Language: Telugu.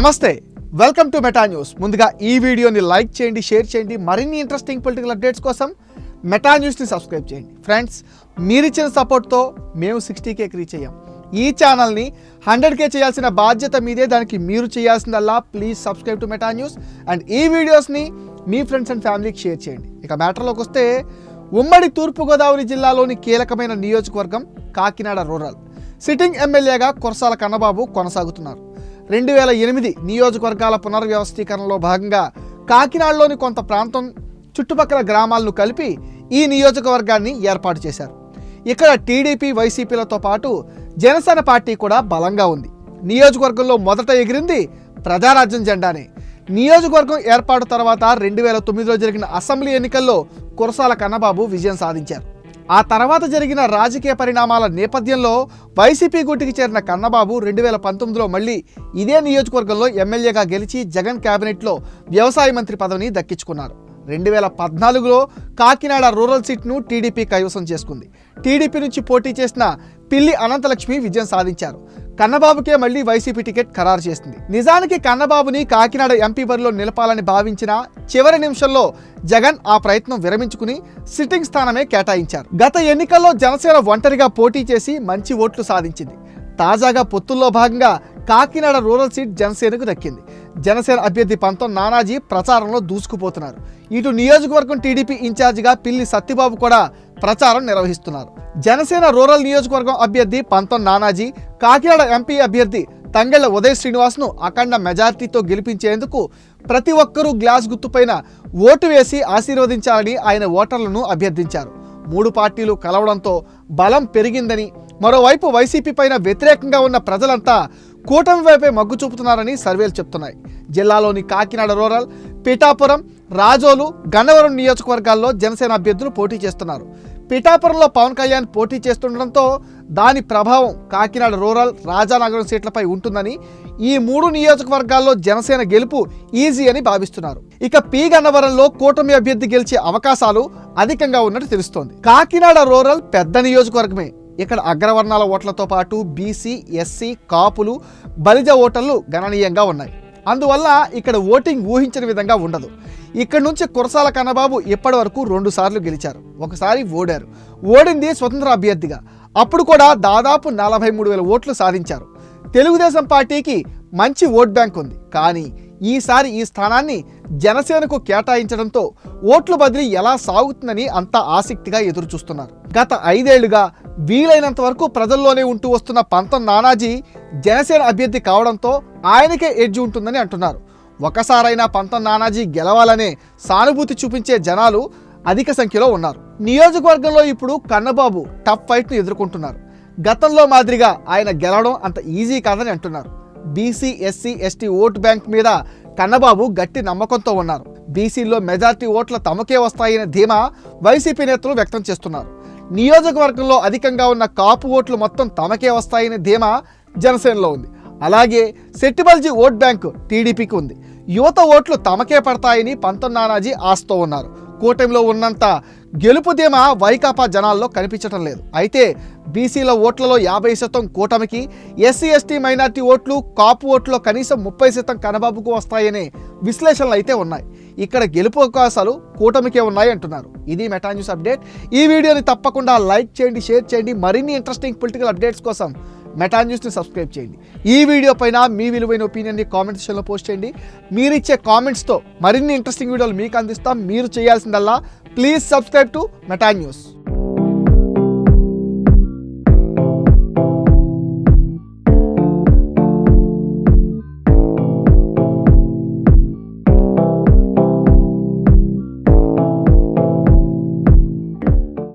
నమస్తే వెల్కమ్ టు మెటా న్యూస్. ముందుగా ఈ వీడియోని లైక్ చేయండి షేర్ చేయండి. మరిన్ని ఇంట్రెస్టింగ్ పొలిటికల్ అప్డేట్స్ కోసం మెటా న్యూస్ని సబ్స్క్రైబ్ చేయండి. ఫ్రెండ్స్ మీరిచ్చిన సపోర్ట్తో మేము సిక్స్టీ కేకి రీచ్ అయ్యాం. ఈ ఛానల్ని హండ్రెడ్ కే చేయాల్సిన బాధ్యత మీదే దానికి మీరు చేయాల్సిందల్లా please subscribe to Meta News and ఈ వీడియోస్ని మీ ఫ్రెండ్స్ అండ్ ఫ్యామిలీకి షేర్ చేయండి. ఇక మ్యాటర్లోకి వస్తే ఉమ్మడి తూర్పుగోదావరి జిల్లాలోని కీలకమైన నియోజకవర్గం కాకినాడ రూరల్. సిట్టింగ్ ఎమ్మెల్యేగా కురసాల కన్నబాబు కొనసాగుతున్నారు. రెండు వేల ఎనిమిది నియోజకవర్గాల పునర్వ్యవస్థీకరణలో భాగంగా కాకినాడలోని కొంత ప్రాంతం చుట్టుపక్కల గ్రామాలను కలిపి ఈ నియోజకవర్గాన్ని ఏర్పాటు చేశారు. ఇక్కడ టీడీపీ వైసీపీలతో పాటు జనసేన పార్టీ కూడా బలంగా ఉంది. నియోజకవర్గంలో మొదట ఎగిరింది ప్రజారాజ్యం జెండానే. నియోజకవర్గం ఏర్పాటు తర్వాత రెండు వేల తొమ్మిదిలో జరిగిన అసెంబ్లీ ఎన్నికల్లో కురసాల కన్నబాబు విజయం సాధించారు. ఆ తర్వాత జరిగిన రాజకీయ పరిణామాల నేపథ్యంలో వైసీపీ గుట్టికి చేరిన కన్నబాబు రెండు వేల పంతొమ్మిదిలో మళ్ళీ ఇదే నియోజకవర్గంలో ఎమ్మెల్యేగా గెలిచి జగన్ కేబినెట్లో వ్యవసాయ మంత్రి పదవిని దక్కించుకున్నారు. రెండు వేల పద్నాలుగులో కాకినాడ రూరల్ సీట్ను టీడీపీ కైవసం చేసుకుంది. టీడీపీ నుంచి పోటీ చేసిన పిల్లి అనంతలక్ష్మి విజయం సాధించారు. కన్నబాబుకే మళ్ళీ వైసీపీ టికెట్ ఖరారు చేసింది. నిజానికి కన్నబాబుని కాకినాడ ఎంపీ బరిలో నిలపాలని భావించిన చివరి నిమిషంలో జగన్ ఆ ప్రయత్నం విరమించుకుని సిట్టింగ్ స్థానమే కేటాయించారు. గత ఎన్నికల్లో జనసేన ఒంటరిగా పోటీ చేసి మంచి ఓట్లు సాధించింది. తాజాగా పొత్తుల్లో భాగంగా కాకినాడ రూరల్ సీట్ జనసేనకు దక్కింది. జనసేన అభ్యర్థి పంతం నానాజీ ప్రచారంలో దూసుకుపోతున్నారు. ఇటు నియోజకవర్గం టీడీపీ ఇన్ఛార్జిగా పిల్లి సత్యబాబు కూడా ప్రచారం నిర్వహిస్తున్నారు. జనసేన రూరల్ నియోజకవర్గం అభ్యర్థి పంతం నానాజీ కాకినాడ ఎంపీ అభ్యర్థి తంగెళ్ళ ఉదయ్ శ్రీనివాస్ను అఖండ మెజార్టీతో గెలిపించేందుకు ప్రతి ఒక్కరూ గ్లాస్ గుర్తుపైన ఓటు వేసి ఆశీర్వదించాలని ఆయన ఓటర్లను అభ్యర్థించారు. మూడు పార్టీలు కలవడంతో బలం పెరిగిందని మరోవైపు వైసీపీ పైన వ్యతిరేకంగా ఉన్న ప్రజలంతా కూటమి వైపే మగ్గు చూపుతున్నారని సర్వేలు చెప్తున్నాయి. జిల్లాలోని కాకినాడ రూరల్ పిఠాపురం రాజోలు గన్నవరం నియోజకవర్గాల్లో జనసేన అభ్యర్థులు పోటీ చేస్తున్నారు. పిఠాపురంలో పవన్ కళ్యాణ్ పోటీ చేస్తుండడంతో దాని ప్రభావం కాకినాడ రూరల్ రాజానగరం సీట్లపై ఉంటుందని ఈ మూడు నియోజకవర్గాల్లో జనసేన గెలుపు ఈజీ అని భావిస్తున్నారు. ఇక పి గన్నవరంలో కూటమి అభ్యర్థి గెలిచే అవకాశాలు అధికంగా ఉన్నట్టు తెలుస్తోంది. కాకినాడ రూరల్ పెద్ద నియోజకవర్గమే. ఇక్కడ అగ్రవర్ణాల ఓట్లతో పాటు బీసీ ఎస్సీ కాపులు బలిజ ఓటర్లు గణనీయంగా ఉన్నాయి. అందువల్ల ఇక్కడ ఓటింగ్ ఊహించిన విధంగా ఉండదు. ఇక్కడ నుంచి కురసాల కన్నబాబు ఇప్పటి వరకు రెండు సార్లు గెలిచారు. ఒకసారి ఓడారు. ఓడింది స్వతంత్ర అభ్యర్థిగా. అప్పుడు కూడా దాదాపు నలభై మూడు వేల ఓట్లు సాధించారు. తెలుగుదేశం పార్టీకి మంచి ఓట్ బ్యాంక్ ఉంది. కానీ ఈసారి ఈ స్థానాన్ని జనసేనకు కేటాయించడంతో ఓట్ల బదిలీ ఎలా సాగుతుందని అంత ఆసక్తిగా ఎదురు చూస్తున్నారు గత ఐదేళ్ళుగా వీలైనంత వరకు ప్రజల్లోనే ఉంటూ వస్తున్న పంతం నానాజీ జనసేన అభ్యర్థి కావడంతో ఆయనకే ఎడ్జ్ ఉంటుందని అంటున్నారు. ఒకసారైనా పంతం నానాజీ గెలవాలనే సానుభూతి చూపించే జనాలు అధిక సంఖ్యలో ఉన్నారు. నియోజకవర్గంలో ఇప్పుడు కన్నబాబు టఫ్ ఫైట్ను ఎదుర్కొంటున్నారు. గతంలో మాదిరిగా ఆయన గెలవడం అంత ఈజీ కాదని అంటున్నారు. BC SC ST vote bank మీద కన్నబాబు గట్టి నమ్మకంతో ఉన్నారు. బీసీలో మెజార్టీ ఓట్ల తమకే వస్తాయనే ధీమా వైసీపీ నేతలు వ్యక్తం చేస్తున్నారు. నియోజకవర్గంలో అధికంగా ఉన్న కాపు ఓట్లు మొత్తం తమకే వస్తాయనే ధీమా జనసేనలో ఉంది. అలాగే సెట్టిబల్జీ ఓట్ బ్యాంక్ టీడీపీకి ఉంది. యువత ఓట్లు తమకే పడతాయని పంతం నానాజీ ఆస్తో ఉన్నారు. కూటమిలో ఉన్నంత గెలుపు ధీమా వైకాపా జనాల్లో కనిపించటం లేదు. అయితే బీసీల ఓట్లలో యాభై శాతం కూటమికి ఎస్సీ ఎస్టీ మైనార్టీ ఓట్లు కాపు ఓట్లో కనీసం ముప్పై శాతం కనబాబుకు వస్తాయనే విశ్లేషణలు అయితే ఉన్నాయి. ఇక్కడ గెలుపు అవకాశాలు కూటమికే ఉన్నాయి అంటున్నారు. ఇది మెటా న్యూస్ అప్డేట్. ఈ వీడియోని తప్పకుండా లైక్ చేయండి షేర్ చేయండి. మరిన్ని ఇంట్రెస్టింగ్ పొలిటికల్ అప్డేట్స్ కోసం మెటా న్యూస్ని సబ్స్క్రైబ్ చేయండి. ఈ వీడియో పైన మీ విలువైన ఒపీనియన్ని కామెంట్ సెక్షన్లో పోస్ట్ చేయండి. మీరు ఇచ్చే కామెంట్స్తో మరిన్ని ఇంట్రెస్టింగ్ వీడియోలు మీకు అందిస్తాం. మీరు చేయాల్సిందల్లా please subscribe to Meta News